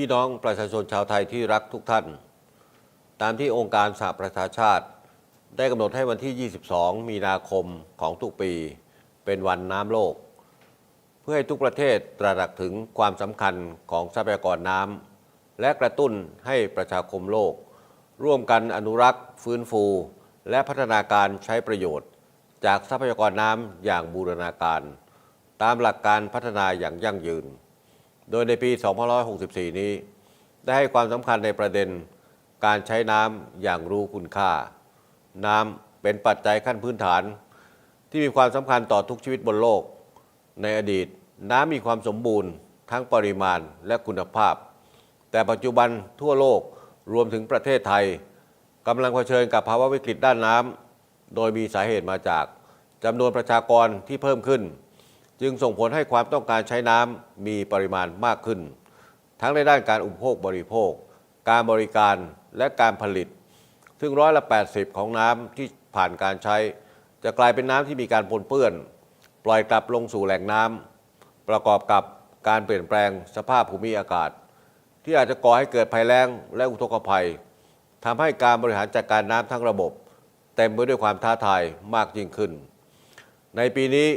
พี่น้องประชาชนชาวไทยที่รักทุกท่าน ตามที่องค์การสหประชาชาติ ได้กำหนดให้วันที่ 22 มีนาคมของทุกปี เป็นวันน้ำโลก เพื่อให้ทุกประเทศตระหนักถึงความสำคัญของทรัพยากรน้ำและกระตุ้นให้ประชาคมโลก ร่วมกันอนุรักษ์ ฟื้นฟู และพัฒนาการใช้ประโยชน์ จากทรัพยากรน้ำอย่างบูรณาการ ตามหลักการพัฒนาอย่างยั่งยืน โดยในปี 2564 นี้ ได้ให้ความสำคัญในประเด็นการใช้น้ำอย่างรู้คุณค่า น้ำเป็นปัจจัยขั้นพื้นฐาน ที่มีความสำคัญต่อทุกชีวิตบนโลก ในอดีต น้ำมีความสมบูรณ์ ทั้งปริมาณและคุณภาพ แต่ปัจจุบันทั่วโลกรวมถึงประเทศไทยกำลังเผชิญกับภาวะวิกฤตด้านน้ำโดยมีสาเหตุมาจากจำนวนประชากรที่เพิ่มขึ้น จึงส่งผลให้ความต้องการใช้น้ำมีปริมาณมากขึ้น ทั้งในด้านการอุปโภคบริโภค การบริการและการผลิต ซึ่งร้อยละ 80 ของน้ำที่ผ่านการใช้ จะกลายเป็นน้ำที่มีการปนเปื้อน ปล่อยกลับลงสู่แหล่งน้ำประกอบกับการเปลี่ยนแปลงสภาพภูมิอากาศ ที่อาจจะก่อให้เกิดภัยแล้งและอุทกภัยทำให้การบริหารจัดการน้ำทั้งระบบ เต็มไปด้วยความท้าทายมากยิ่งขึ้น ในปีนี้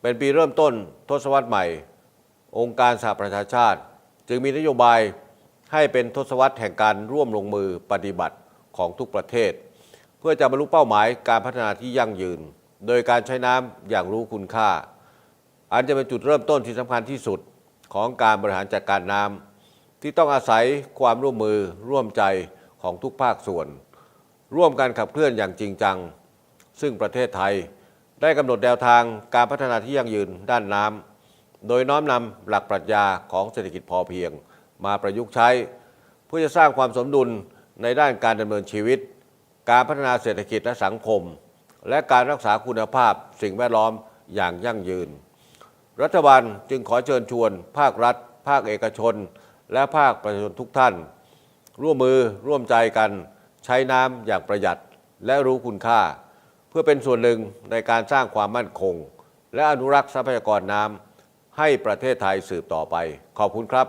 เป็นปีเริ่มต้นทศวรรษใหม่ องค์การสหประชาชาติ จึงมีนโยบายให้เป็นทศวรรษแห่งการร่วมลงมือปฏิบัติของทุกประเทศ เพื่อจะบรรลุเป้าหมายการพัฒนาที่ยั่งยืน โดยการใช้น้ำอย่างรู้คุณค่า อันจะเป็นจุดเริ่มต้นที่สำคัญที่สุดของการบริหารจัดการน้ำที่ต้องอาศัยความร่วมมือร่วมใจของทุกภาคส่วน ร่วมกันขับเคลื่อนอย่างจริงจัง ซึ่งประเทศไทย ได้กำหนดแนวทางการพัฒนาที่ยั่งยืนด้านน้ำโดยน้อมนำหลักปรัชญาของเศรษฐกิจพอเพียง มาประยุกต์ใช้ เพื่อจะสร้างความสมดุลในด้านการดำเนินชีวิต การพัฒนาเศรษฐกิจและสังคม และการรักษาคุณภาพสิ่งแวดล้อมอย่างยั่งยืน รัฐบาลจึงขอเชิญชวน ภาครัฐ ภาคเอกชน และภาคประชาชนทุกท่าน ร่วมมือร่วมใจกัน ใช้น้ำอย่างประหยัดและรู้คุณค่า เพื่อเป็นส่วนหนึ่งในการสร้างความมั่นคง และอนุรักษ์ทรัพยากรน้ำให้ประเทศไทยสืบต่อไป ขอบคุณครับ